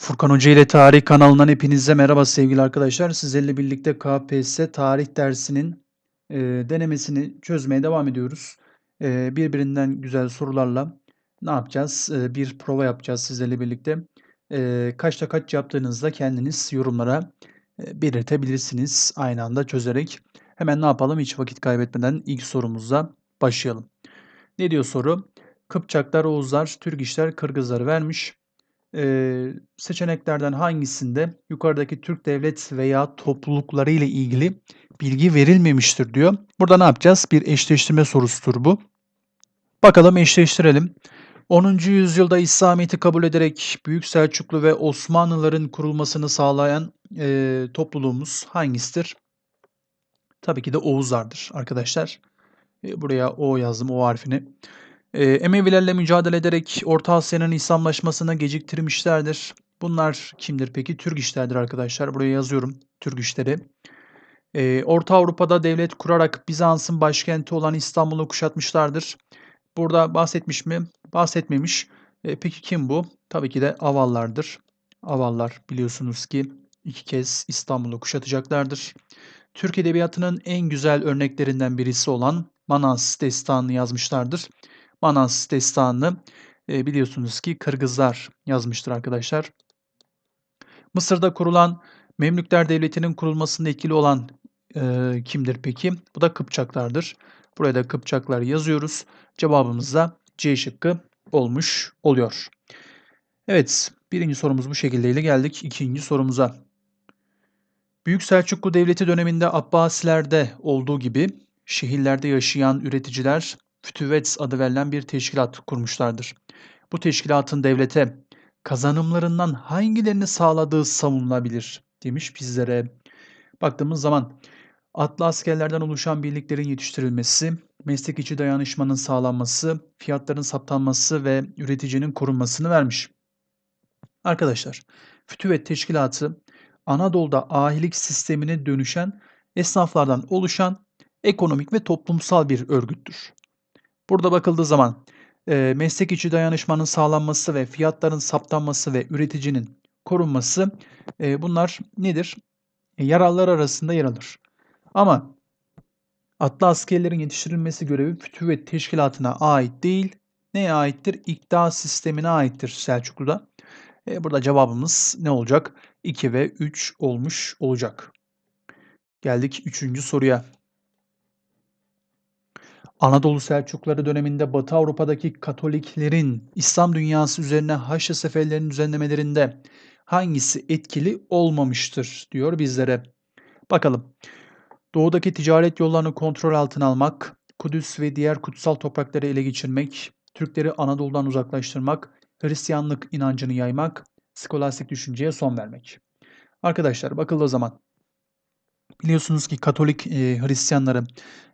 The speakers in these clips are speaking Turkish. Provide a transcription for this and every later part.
Furkan Hoca ile Tarih kanalından hepinize merhaba sevgili arkadaşlar. Sizlerle birlikte KPSS tarih dersinin e, denemesini çözmeye devam ediyoruz. E, birbirinden güzel sorularla ne yapacağız? E, bir prova yapacağız sizlerle birlikte. E, kaçta kaç yaptığınızda kendiniz yorumlara e, belirtebilirsiniz aynı anda çözerek. Hemen ne yapalım? Hiç vakit kaybetmeden ilk sorumuzla başlayalım. Ne diyor soru? Kıpçaklar, Oğuzlar, Türk işler, Kırgızlar vermiş. Eee, seçeneklerden hangisinde yukarıdaki Türk devlet veya toplulukları ile ilgili bilgi verilmemiştir diyor. Burada ne yapacağız? Bir eşleştirme sorusudur bu. Bakalım eşleştirelim. 10. yüzyılda İslamiyet'i kabul ederek Büyük Selçuklu ve Osmanlıların kurulmasını sağlayan eee, topluluğumuz hangisidir? Tabii ki de Oğuzlardır arkadaşlar. E, buraya O yazdım, O harfini. Ee, Emevilerle mücadele ederek Orta Asya'nın İslamlaşmasını geciktirmişlerdir. Bunlar kimdir peki? Türk işlerdir arkadaşlar. Buraya yazıyorum. Türk işleri. Ee, Orta Avrupa'da devlet kurarak Bizans'ın başkenti olan İstanbul'u kuşatmışlardır. Burada bahsetmiş mi? Bahsetmemiş. Ee, peki kim bu? Tabii ki de Avallardır. Avallar biliyorsunuz ki iki kez İstanbul'u kuşatacaklardır. Türk Edebiyatı'nın en güzel örneklerinden birisi olan Manas Destanı'nı yazmışlardır. Manas Destanı'nı e, biliyorsunuz ki Kırgızlar yazmıştır arkadaşlar. Mısır'da kurulan Memlükler Devleti'nin kurulmasında etkili olan e, kimdir peki? Bu da Kıpçaklardır. Buraya da Kıpçaklar yazıyoruz. Cevabımız da C şıkkı olmuş oluyor. Evet, birinci sorumuz bu şekilde geldik ikinci sorumuza. Büyük Selçuklu Devleti döneminde Abbasilerde olduğu gibi şehirlerde yaşayan üreticiler Fütüvets adı verilen bir teşkilat kurmuşlardır. Bu teşkilatın devlete kazanımlarından hangilerini sağladığı savunulabilir demiş bizlere. Baktığımız zaman atlı askerlerden oluşan birliklerin yetiştirilmesi, meslek içi dayanışmanın sağlanması, fiyatların saptanması ve üreticinin korunmasını vermiş. Arkadaşlar, Fütüvet Teşkilatı Anadolu'da ahilik sistemine dönüşen esnaflardan oluşan ekonomik ve toplumsal bir örgüttür. Burada bakıldığı zaman e, meslek içi dayanışmanın sağlanması ve fiyatların saptanması ve üreticinin korunması e, bunlar nedir? E, yararlar arasında yer alır. Ama atlı askerlerin yetiştirilmesi görevi fütüvet teşkilatına ait değil. Neye aittir? İktidar sistemine aittir Selçuklu'da. E, burada cevabımız ne olacak? 2 ve 3 olmuş olacak. Geldik 3. soruya. Anadolu Selçukları döneminde Batı Avrupa'daki Katoliklerin İslam dünyası üzerine Haçlı seferlerinin düzenlemelerinde hangisi etkili olmamıştır diyor bizlere. Bakalım. Doğudaki ticaret yollarını kontrol altına almak, Kudüs ve diğer kutsal toprakları ele geçirmek, Türkleri Anadolu'dan uzaklaştırmak, Hristiyanlık inancını yaymak, skolastik düşünceye son vermek. Arkadaşlar bakıldığı zaman Biliyorsunuz ki Katolik e, Hristiyanları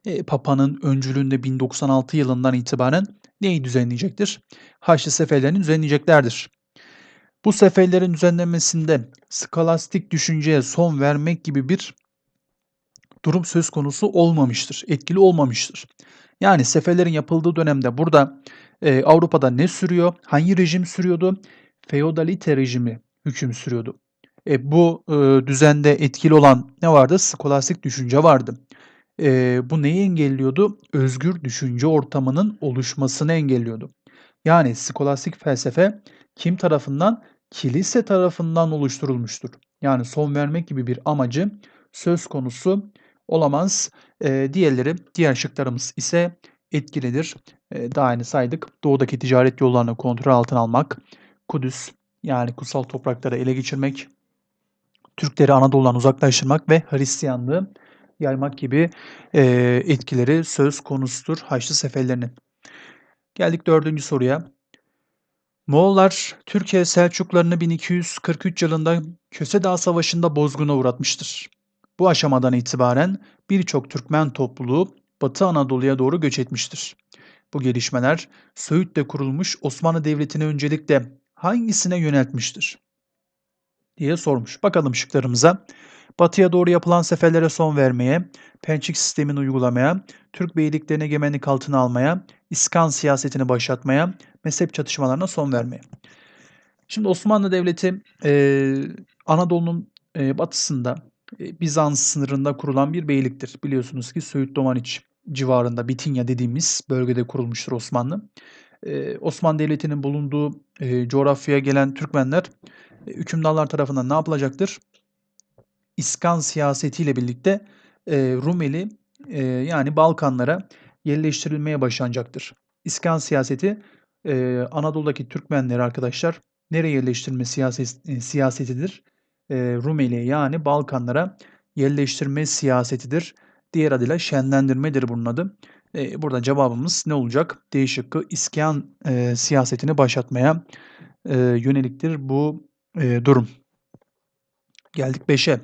e, Papa'nın öncülüğünde 1096 yılından itibaren neyi düzenleyecektir? Haçlı seferlerini düzenleyeceklerdir. Bu seferlerin düzenlenmesinde skolastik düşünceye son vermek gibi bir durum söz konusu olmamıştır, etkili olmamıştır. Yani seferlerin yapıldığı dönemde burada e, Avrupa'da ne sürüyor, hangi rejim sürüyordu? Feodalite rejimi hüküm sürüyordu. E, bu e, düzende etkili olan ne vardı? Skolastik düşünce vardı. E, bu neyi engelliyordu? Özgür düşünce ortamının oluşmasını engelliyordu. Yani skolastik felsefe kim tarafından? Kilise tarafından oluşturulmuştur. Yani son vermek gibi bir amacı söz konusu olamaz. E, diğerleri, diğer şıklarımız ise etkilidir. E, daha yeni saydık. Doğudaki ticaret yollarını kontrol altına almak, Kudüs yani kutsal toprakları ele geçirmek, Türkleri Anadolu'dan uzaklaştırmak ve Hristiyanlığı yaymak gibi e, etkileri söz konusudur Haçlı seferlerinin. Geldik dördüncü soruya. Moğollar Türkiye Selçuklarını 1243 yılında Köse Dağı Savaşı'nda bozguna uğratmıştır. Bu aşamadan itibaren birçok Türkmen topluluğu Batı Anadolu'ya doğru göç etmiştir. Bu gelişmeler Söğüt'te kurulmuş Osmanlı Devleti'ni öncelikle hangisine yöneltmiştir? Diye sormuş. Bakalım şıklarımıza. Batıya doğru yapılan seferlere son vermeye, pençik sistemini uygulamaya, Türk beyliklerini egemenlik altına almaya, İskan siyasetini başlatmaya, mezhep çatışmalarına son vermeye. Şimdi Osmanlı Devleti eee, Anadolu'nun eee, batısında eee, Bizans sınırında kurulan bir beyliktir. Biliyorsunuz ki Söğüt Domaniç civarında Bitinya dediğimiz bölgede kurulmuştur Osmanlı. Eee, Osmanlı Devleti'nin bulunduğu eee, coğrafyaya gelen Türkmenler e, hükümdarlar tarafından ne yapılacaktır? İskan siyasetiyle birlikte eee, Rumeli eee, yani Balkanlara yerleştirilmeye başlanacaktır. İskan siyaseti eee, Anadolu'daki Türkmenleri arkadaşlar nereye yerleştirme siyaset, e, siyasetidir? Eee, Rumeli'ye yani Balkanlara yerleştirme siyasetidir. Diğer adıyla şenlendirmedir bunun adı. Eee, burada cevabımız ne olacak? D şıkkı iskan eee, siyasetini başlatmaya eee, yöneliktir bu eee, durum. Geldik 5'e.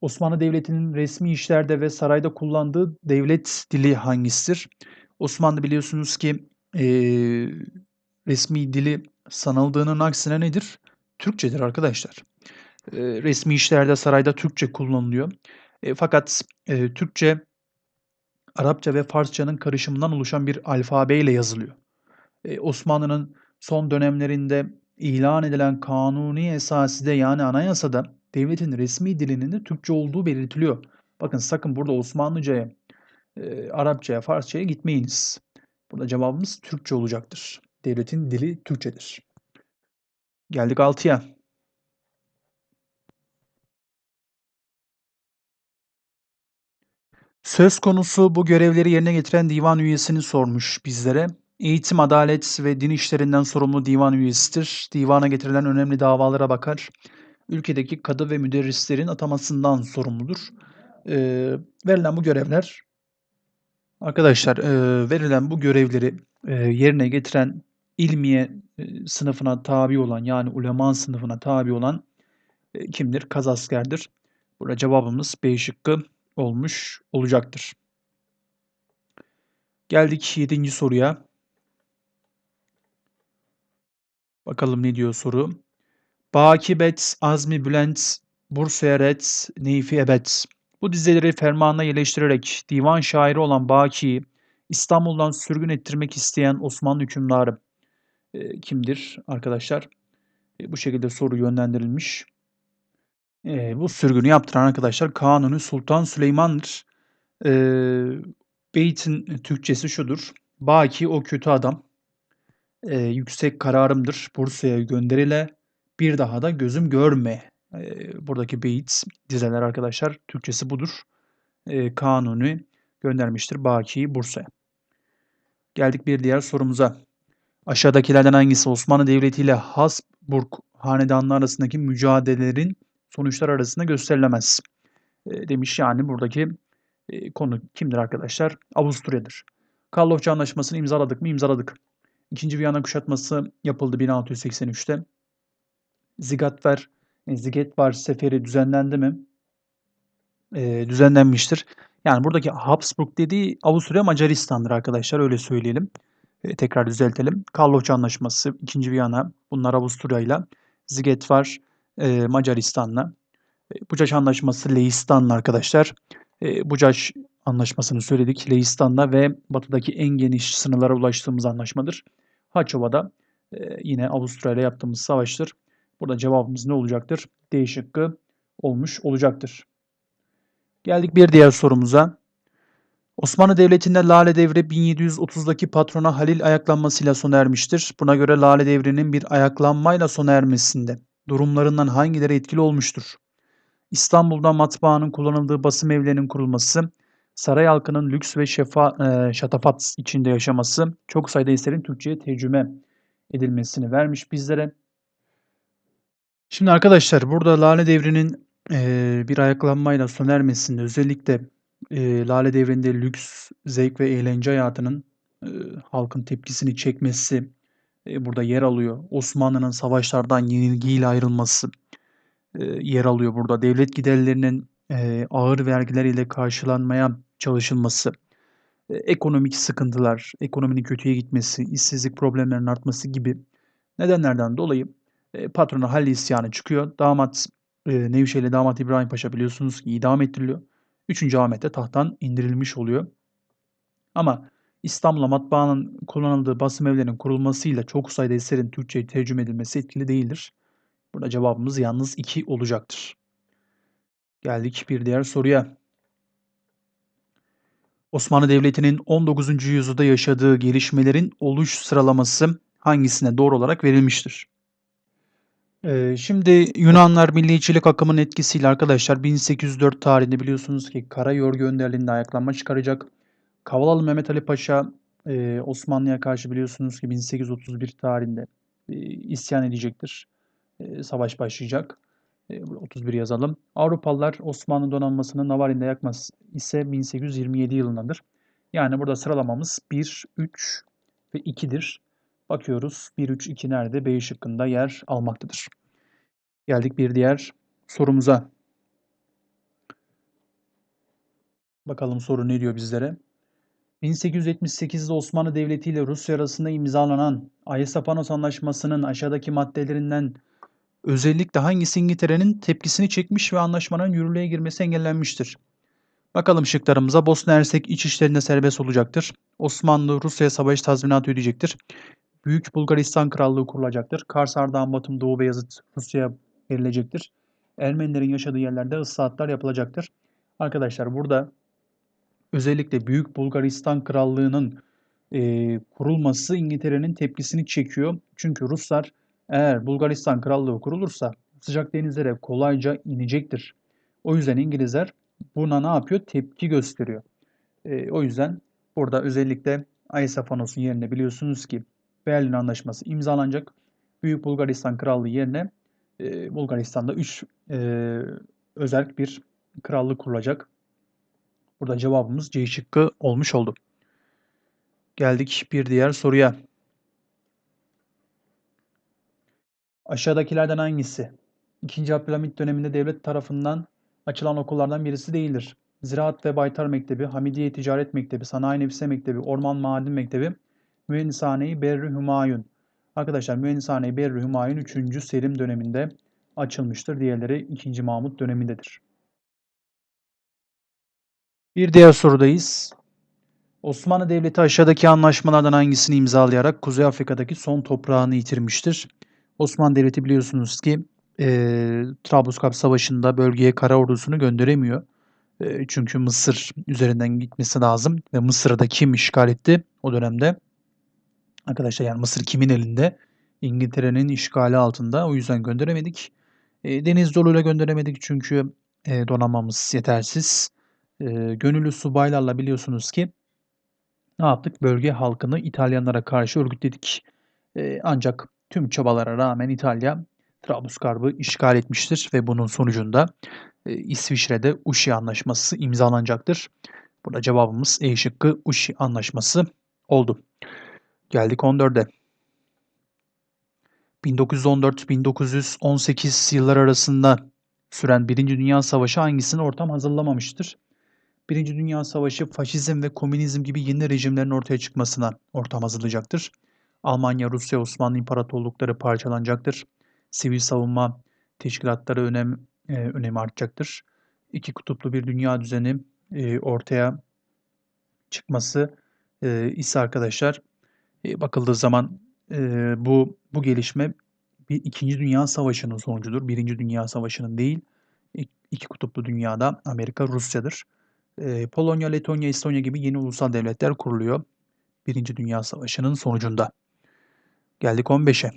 Osmanlı Devleti'nin resmi işlerde ve sarayda kullandığı devlet dili hangisidir? Osmanlı biliyorsunuz ki eee, resmi dili sanıldığının aksine nedir? Türkçedir arkadaşlar. Eee, resmi işlerde sarayda Türkçe kullanılıyor. E, fakat eee, Türkçe Arapça ve Farsçanın karışımından oluşan bir alfabeyle yazılıyor. Eee, Osmanlı'nın son dönemlerinde ilan edilen kanuni esaside yani anayasada devletin resmi dilinin de Türkçe olduğu belirtiliyor. Bakın sakın burada Osmanlıca'ya, eee, Arapça'ya, Farsça'ya gitmeyiniz. Burada cevabımız Türkçe olacaktır. Devletin dili Türkçedir. Geldik 6'ya. Söz konusu bu görevleri yerine getiren divan üyesini sormuş bizlere. Eğitim, adalet ve din işlerinden sorumlu divan üyesidir. Divana getirilen önemli davalara bakar. Ülkedeki kadı ve müderrislerin atamasından sorumludur. Eee, verilen bu görevler arkadaşlar eee, verilen bu görevleri eee, yerine getiren ilmiye eee, sınıfına tabi olan yani ulema sınıfına tabi olan eee, kimdir? Kazaskerdir. Burada cevabımız B şıkkı olmuş olacaktır. Geldik 7. soruya. Bakalım ne diyor soru. Bakibet, Azmi Bülent, Burseret, Neyfi Ebet. Bu dizeleri fermanına yerleştirerek divan şairi olan Baki'yi İstanbul'dan sürgün ettirmek isteyen Osmanlı hükümdarı e, kimdir arkadaşlar? E, bu şekilde soru yönlendirilmiş. E, bu sürgünü yaptıran arkadaşlar Kanuni Sultan Süleyman'dır. E, Beyt'in Türkçesi şudur. Baki o kötü adam. E, yüksek kararımdır. Bursa'ya gönderile. Bir daha da gözüm görme. E, buradaki beyit dizeler arkadaşlar. Türkçesi budur. E, Kanuni göndermiştir Baki'yi Bursa'ya. Geldik bir diğer sorumuza. Aşağıdakilerden hangisi Osmanlı Devleti ile Habsburg hanedanlığı arasındaki mücadelelerin sonuçlar arasında gösterilemez? E, demiş yani buradaki e, konu kimdir arkadaşlar? Avusturya'dır. Karlofça Anlaşması'nı imzaladık mı? İmzaladık. İkinci Viyana kuşatması yapıldı 1683'te. Zigatver, Zigetvar seferi düzenlendi mi? E, düzenlenmiştir. Yani buradaki Habsburg dediği Avusturya Macaristan'dır arkadaşlar öyle söyleyelim. E, tekrar düzeltelim. Karlofça Anlaşması, 2. Viyana bunlar Avusturya ile Zigetvar e, Macaristan'la. E, Bucaş Anlaşması Leistan'la arkadaşlar. E, Bucaş Anlaşması'nı söyledik. Leistan'la ve batıdaki en geniş sınırlara ulaştığımız anlaşmadır. Haçova'da e, yine Avusturya ile yaptığımız savaştır. Burada cevabımız ne olacaktır? D şıkkı olmuş olacaktır. Geldik bir diğer sorumuza. Osmanlı Devleti'nde Lale Devri 1730'daki patrona Halil ayaklanmasıyla sona ermiştir. Buna göre Lale Devri'nin bir ayaklanmayla sona ermesinde durumlarından hangileri etkili olmuştur? İstanbul'da matbaanın kullanıldığı basım evlerinin kurulması, saray halkının lüks ve şefa, e, şatafat içinde yaşaması, çok sayıda eserin Türkçe'ye tercüme edilmesini vermiş bizlere. Şimdi arkadaşlar burada Lale Devri'nin e, bir ayaklanmayla sona ermesinde özellikle e, Lale Devri'nde lüks, zevk ve eğlence hayatının e, halkın tepkisini çekmesi e, burada yer alıyor. Osmanlı'nın savaşlardan yenilgiyle ayrılması e, yer alıyor burada. Devlet giderlerinin e, ağır vergiler ile karşılanmaya çalışılması, e, ekonomik sıkıntılar, ekonominin kötüye gitmesi, işsizlik problemlerinin artması gibi nedenlerden dolayı e, patrona Halil isyanı çıkıyor. Damat e, Nevşehirli damat İbrahim Paşa biliyorsunuz idam ettiriliyor. 3. Ahmet de tahttan indirilmiş oluyor. Ama İstanbul'a matbaanın kullanıldığı basım evlerinin kurulmasıyla çok sayıda eserin Türkçe'ye tercüme edilmesi etkili değildir. Burada cevabımız yalnız 2 olacaktır. Geldik bir diğer soruya. Osmanlı Devleti'nin 19. yüzyılda yaşadığı gelişmelerin oluş sıralaması hangisine doğru olarak verilmiştir? Ee, şimdi Yunanlar milliyetçilik akımının etkisiyle arkadaşlar 1804 tarihinde biliyorsunuz ki Karayorgu önderliğinde ayaklanma çıkaracak. Kavalalı Mehmet Ali Paşa e, Osmanlı'ya karşı biliyorsunuz ki 1831 tarihinde e, isyan edecektir. E, savaş başlayacak. E, 31 yazalım. Avrupalılar Osmanlı donanmasını Navarin'de yakmaz ise 1827 yılındadır. Yani burada sıralamamız 1, 3 ve 2'dir. Bakıyoruz 1, 3, 2 nerede? B şıkkında yer almaktadır. Geldik bir diğer sorumuza. Bakalım soru ne diyor bizlere? 1878'de Osmanlı Devleti ile Rusya arasında imzalanan Ayasaphanos Anlaşması'nın aşağıdaki maddelerinden özellikle hangisi İngiltere'nin tepkisini çekmiş ve anlaşmanın yürürlüğe girmesi engellenmiştir? Bakalım şıklarımıza. Bosna Hersek iç işlerinde serbest olacaktır. Osmanlı Rusya'ya savaş tazminatı ödeyecektir. Büyük Bulgaristan Krallığı kurulacaktır. Kars, Ardahan, Batım, Doğu Beyazıt Rusya'ya verilecektir. Ermenilerin yaşadığı yerlerde ıslahatlar yapılacaktır. Arkadaşlar burada özellikle Büyük Bulgaristan Krallığı'nın e, kurulması İngiltere'nin tepkisini çekiyor. Çünkü Ruslar eğer Bulgaristan Krallığı kurulursa sıcak denizlere kolayca inecektir. O yüzden İngilizler buna ne yapıyor? Tepki gösteriyor. E, o yüzden burada özellikle Ayasaphanos'un yerine biliyorsunuz ki Berlin Anlaşması imzalanacak. Büyük Bulgaristan Krallığı yerine e, Bulgaristan'da 3 e, özel bir krallık kurulacak. Burada cevabımız C şıkkı olmuş oldu. Geldik bir diğer soruya. Aşağıdakilerden hangisi? 2. Abdülhamit döneminde devlet tarafından açılan okullardan birisi değildir. Ziraat ve Baytar Mektebi, Hamidiye Ticaret Mektebi, Sanayi Nefise Mektebi, Orman Maden Mektebi, Mühendishane-i Berri Hümayun. Arkadaşlar Mühendishane-i Berri Hümayun 3. Selim döneminde açılmıştır. Diğerleri 2. Mahmut dönemindedir. Bir diğer sorudayız. Osmanlı Devleti aşağıdaki anlaşmalardan hangisini imzalayarak Kuzey Afrika'daki son toprağını yitirmiştir? Osmanlı Devleti biliyorsunuz ki e, Trablusgarp Savaşı'nda bölgeye kara ordusunu gönderemiyor. E, çünkü Mısır üzerinden gitmesi lazım ve Mısır'ı da kim işgal etti o dönemde? Arkadaşlar yani Mısır kimin elinde? İngiltere'nin işgali altında. O yüzden gönderemedik. E, deniz yoluyla gönderemedik çünkü e, donanmamız yetersiz. E, gönüllü subaylarla biliyorsunuz ki ne yaptık? Bölge halkını İtalyanlara karşı örgütledik. E, ancak tüm çabalara rağmen İtalya Trablusgarp'ı işgal etmiştir ve bunun sonucunda e, İsviçre'de Uşi Anlaşması imzalanacaktır. Burada cevabımız E şıkkı Uşi Anlaşması oldu. Geldik 14'e. 1914-1918 yıllar arasında süren Birinci Dünya Savaşı hangisini ortam hazırlamamıştır? Birinci Dünya Savaşı faşizm ve komünizm gibi yeni rejimlerin ortaya çıkmasına ortam hazırlayacaktır. Almanya, Rusya, Osmanlı İmparatorlukları parçalanacaktır. Sivil savunma teşkilatları önem e, önemi artacaktır. İki kutuplu bir dünya düzeni e, ortaya çıkması e, ise arkadaşlar e, bakıldığı zaman e, bu bu gelişme bir İkinci Dünya Savaşı'nın sonucudur. Birinci Dünya Savaşı'nın değil. İki kutuplu dünyada Amerika, Rusya'dır. E, Polonya, Letonya, Estonya gibi yeni ulusal devletler kuruluyor. Birinci Dünya Savaşı'nın sonucunda. Geldik 15'e.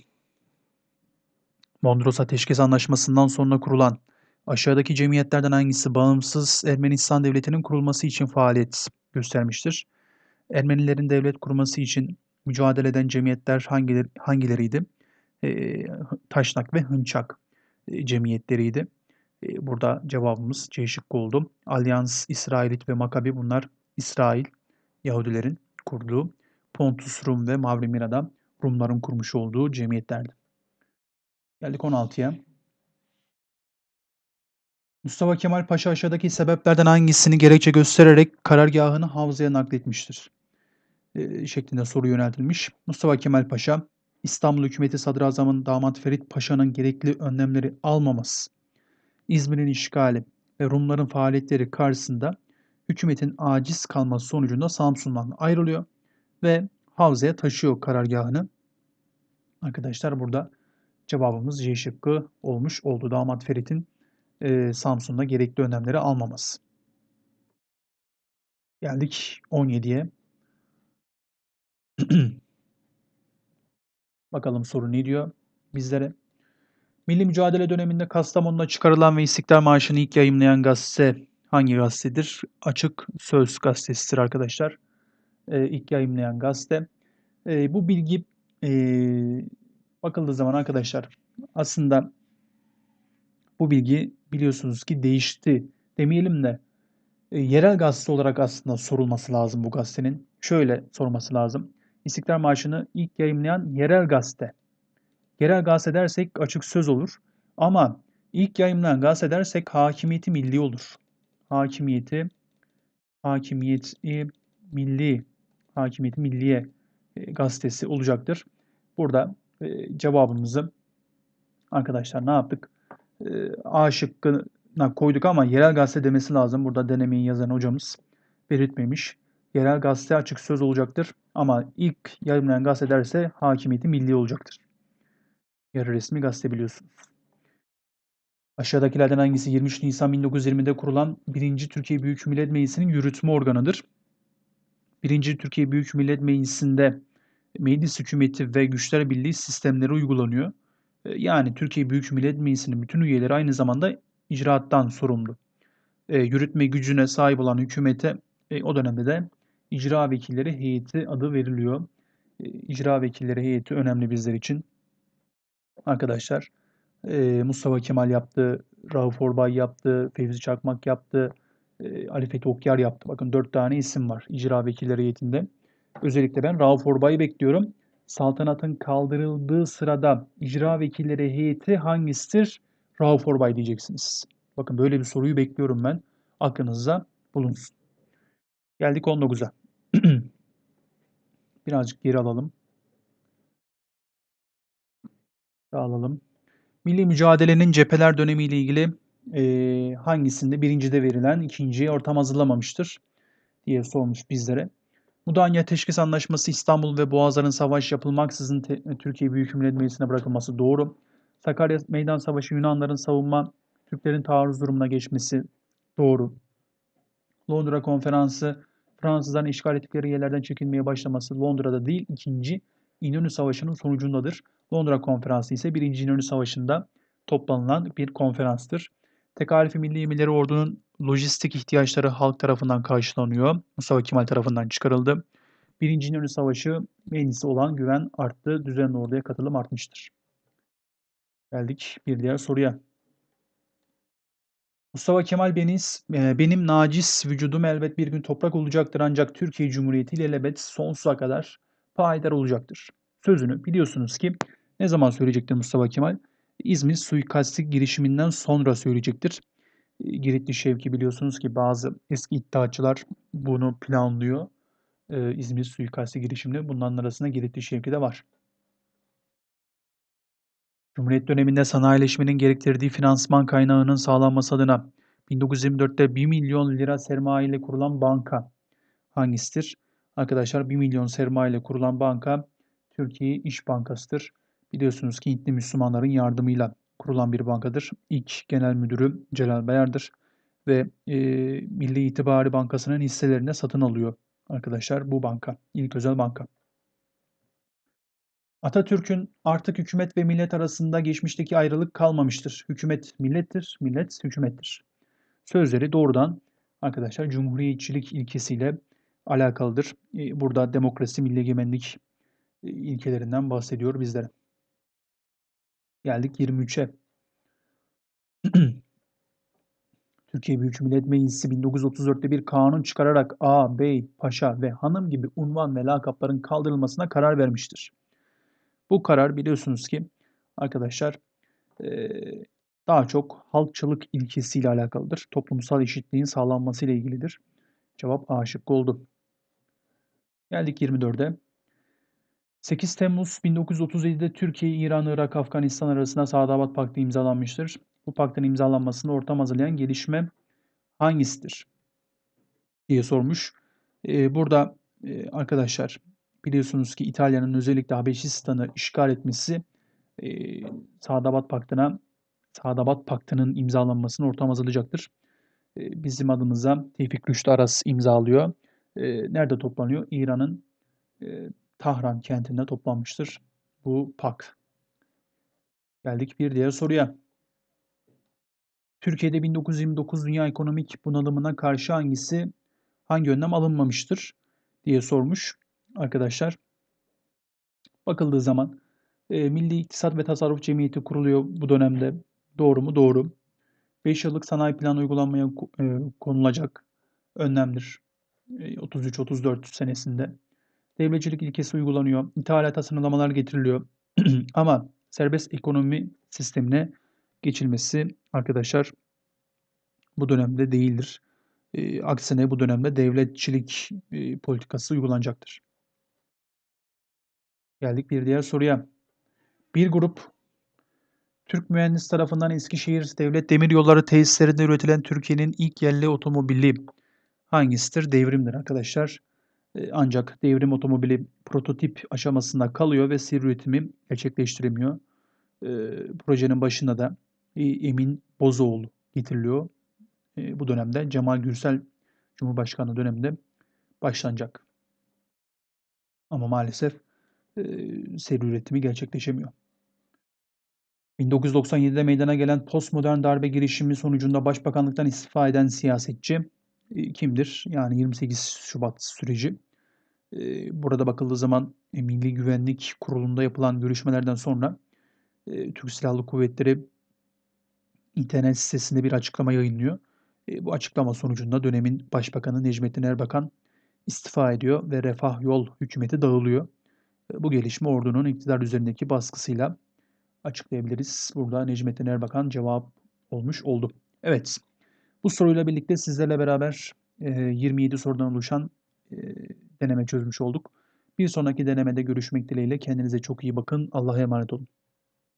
Mondros Ateşkes Anlaşması'ndan sonra kurulan aşağıdaki cemiyetlerden hangisi bağımsız Ermenistan Devleti'nin kurulması için faaliyet göstermiştir? Ermenilerin devlet kurması için mücadele eden cemiyetler hangileri, hangileriydi? E, Taşnak ve Hınçak e, cemiyetleriydi. E, burada cevabımız C şıkkı oldu. Alyans, İsrailit ve Makabi bunlar İsrail, Yahudilerin kurduğu Pontus Rum ve Mavrimira'da Rumların kurmuş olduğu cemiyetlerdi. Geldik 16'ya. Mustafa Kemal Paşa aşağıdaki sebeplerden hangisini gerekçe göstererek karargahını Havza'ya nakletmiştir? E, şeklinde soru yöneltilmiş. Mustafa Kemal Paşa, İstanbul hükümeti sadrazamın damat Ferit Paşa'nın gerekli önlemleri almaması, İzmir'in işgali ve Rumların faaliyetleri karşısında hükümetin aciz kalması sonucunda Samsun'dan ayrılıyor ve havzaya taşıyor karargahını. Arkadaşlar burada cevabımız C şıkkı olmuş oldu. Damat Ferit'in e, Samsun'da gerekli önlemleri almaması. Geldik 17'ye. Bakalım soru ne diyor bizlere? Milli mücadele döneminde Kastamonu'da çıkarılan ve İstiklal Marşı'nı ilk yayımlayan gazete hangi gazetedir? Açık Söz gazetesidir arkadaşlar. Ee, ilk yayımlayan gazete. Ee, bu bilgi e, bakıldığı zaman arkadaşlar aslında bu bilgi biliyorsunuz ki değişti demeyelim de e, yerel gazete olarak aslında sorulması lazım bu gazetenin. Şöyle sorması lazım. İstiklal Marşı'nı ilk yayımlayan yerel gazete. Yerel gazete dersek açık söz olur. Ama ilk yayımlanan gazete dersek hakimiyeti milli olur. Hakimiyeti hakimiyeti milli hakimiyeti milliye e, gazetesi olacaktır. Burada e, cevabımızı arkadaşlar ne yaptık? E, A şıkkına koyduk ama yerel gazete demesi lazım. Burada denemeyi yazan hocamız belirtmemiş. Yerel gazete açık söz olacaktır. Ama ilk yayınlayan gazete derse hakimiyeti milli olacaktır. Yarı resmi gazete biliyorsunuz. Aşağıdakilerden hangisi 23 Nisan 1920'de kurulan 1. Türkiye Büyük Millet Meclisi'nin yürütme organıdır? 1. Türkiye Büyük Millet Meclisi'nde meclis hükümeti ve güçler birliği sistemleri uygulanıyor. Yani Türkiye Büyük Millet Meclisi'nin bütün üyeleri aynı zamanda icraattan sorumlu. E, yürütme gücüne sahip olan hükümete e, o dönemde de icra vekilleri heyeti adı veriliyor. E, icra vekilleri heyeti önemli bizler için. Arkadaşlar e, Mustafa Kemal yaptı, Rauf Orbay yaptı, Fevzi Çakmak yaptı, e, Ali Fethi Okyar yaptı. Bakın dört tane isim var icra vekilleri heyetinde. Özellikle ben Rauf Orbay'ı bekliyorum. Saltanatın kaldırıldığı sırada icra vekilleri heyeti hangisidir? Rauf Orbay diyeceksiniz. Bakın böyle bir soruyu bekliyorum ben. Aklınızda bulunsun. Geldik 19'a. Birazcık geri alalım. Dağılalım. Milli mücadelenin cepheler dönemiyle ilgili e, hangisinde birincide verilen ikinciye ortam hazırlamamıştır diye sormuş bizlere. Mudanya Teşkis Anlaşması İstanbul ve Boğazların savaş yapılmaksızın Türkiye Büyük Millet Meclisi'ne bırakılması doğru. Sakarya Meydan Savaşı Yunanların savunma Türklerin taarruz durumuna geçmesi doğru. Londra Konferansı Fransızların işgal ettikleri yerlerden çekilmeye başlaması Londra'da değil, ikinci İnönü Savaşı'nın sonucundadır. Londra Konferansı ise birinci İnönü Savaşı'nda toplanılan bir konferanstır. Tekalifi Milli Emirleri Ordu'nun lojistik ihtiyaçları halk tarafından karşılanıyor. Mustafa Kemal tarafından çıkarıldı. Birinci İnönü Savaşı meclisi olan güven arttı. Düzenli orduya katılım artmıştır. Geldik bir diğer soruya. Mustafa Kemal Beniz, e, benim nacis vücudum elbet bir gün toprak olacaktır ancak Türkiye Cumhuriyeti ile elbet sonsuza kadar payidar olacaktır. Sözünü biliyorsunuz ki ne zaman söyleyecektir Mustafa Kemal? İzmir suikasti girişiminden sonra söyleyecektir. E, Giritli Şevki biliyorsunuz ki bazı eski iddiaçılar bunu planlıyor. Ee, İzmir suikasti girişiminde bunların arasında Giritli Şevki de var. Cumhuriyet döneminde sanayileşmenin gerektirdiği finansman kaynağının sağlanması adına 1924'te 1 milyon lira sermaye ile kurulan banka hangisidir? Arkadaşlar 1 milyon sermaye ile kurulan banka Türkiye İş Bankası'dır. Biliyorsunuz ki Hintli Müslümanların yardımıyla kurulan bir bankadır. İlk genel müdürü Celal Bayar'dır ve e, Milli İtibari Bankası'nın hisselerini satın alıyor arkadaşlar bu banka. İlk özel banka. Atatürk'ün artık hükümet ve millet arasında geçmişteki ayrılık kalmamıştır. Hükümet millettir, millet hükümettir. Sözleri doğrudan arkadaşlar cumhuriyetçilik ilkesiyle alakalıdır. E, burada demokrasi, milli egemenlik e, ilkelerinden bahsediyor bizlere. Geldik 23'e. Türkiye Büyük Millet Meclisi 1934'te bir kanun çıkararak A, bey, paşa ve hanım gibi unvan ve lakapların kaldırılmasına karar vermiştir. Bu karar biliyorsunuz ki arkadaşlar daha çok halkçılık ilkesiyle alakalıdır. Toplumsal eşitliğin sağlanması ile ilgilidir. Cevap A şıkkı oldu. Geldik 24'e. 8 Temmuz 1937'de Türkiye, İran, Irak, Afganistan arasında Sadabat Paktı imzalanmıştır. Bu paktın imzalanmasını ortam hazırlayan gelişme hangisidir? diye sormuş. Ee, burada e, arkadaşlar biliyorsunuz ki İtalya'nın özellikle Habeşistan'ı işgal etmesi e, Sadabat Paktı'na Sadabat Paktı'nın imzalanmasını ortam hazırlayacaktır. E, bizim adımıza Tevfik Rüştü Aras imzalıyor. E, nerede toplanıyor? İran'ın Tahran kentinde toplanmıştır bu pak. Geldik bir diğer soruya. Türkiye'de 1929 dünya ekonomik bunalımına karşı hangisi hangi önlem alınmamıştır diye sormuş arkadaşlar. Bakıldığı zaman e, Milli İktisat ve Tasarruf Cemiyeti kuruluyor bu dönemde. Doğru mu? Doğru. 5 yıllık sanayi planı uygulanmaya e, konulacak önlemdir. E, 33-34 senesinde. Devletçilik ilkesi uygulanıyor. İthalata sınırlamalar getiriliyor. Ama serbest ekonomi sistemine geçilmesi arkadaşlar bu dönemde değildir. E, aksine bu dönemde devletçilik e, politikası uygulanacaktır. Geldik bir diğer soruya. Bir grup Türk mühendis tarafından Eskişehir Devlet Demiryolları tesislerinde üretilen Türkiye'nin ilk yerli otomobili hangisidir? Devrimdir arkadaşlar. E, ancak devrim otomobili prototip aşamasında kalıyor ve seri üretimi gerçekleştiremiyor. E, projenin başında da e, Emin Bozoğlu getiriliyor. Bu dönemde Cemal Gürsel Cumhurbaşkanı döneminde başlanacak. Ama maalesef seri üretimi gerçekleşemiyor. 1997'de meydana gelen postmodern darbe girişimi sonucunda başbakanlıktan istifa eden siyasetçi kimdir? Yani 28 Şubat süreci. Burada bakıldığı zaman Milli Güvenlik Kurulu'nda yapılan görüşmelerden sonra Türk Silahlı Kuvvetleri internet sitesinde bir açıklama yayınlıyor. Bu açıklama sonucunda dönemin Başbakanı Necmettin Erbakan istifa ediyor ve Refah Yol hükümeti dağılıyor. Bu gelişme ordunun iktidar üzerindeki baskısıyla açıklayabiliriz. Burada Necmettin Erbakan cevap olmuş oldu. Evet, bu soruyla birlikte sizlerle beraber 27 sorudan oluşan deneme çözmüş olduk. Bir sonraki denemede görüşmek dileğiyle kendinize çok iyi bakın. Allah'a emanet olun.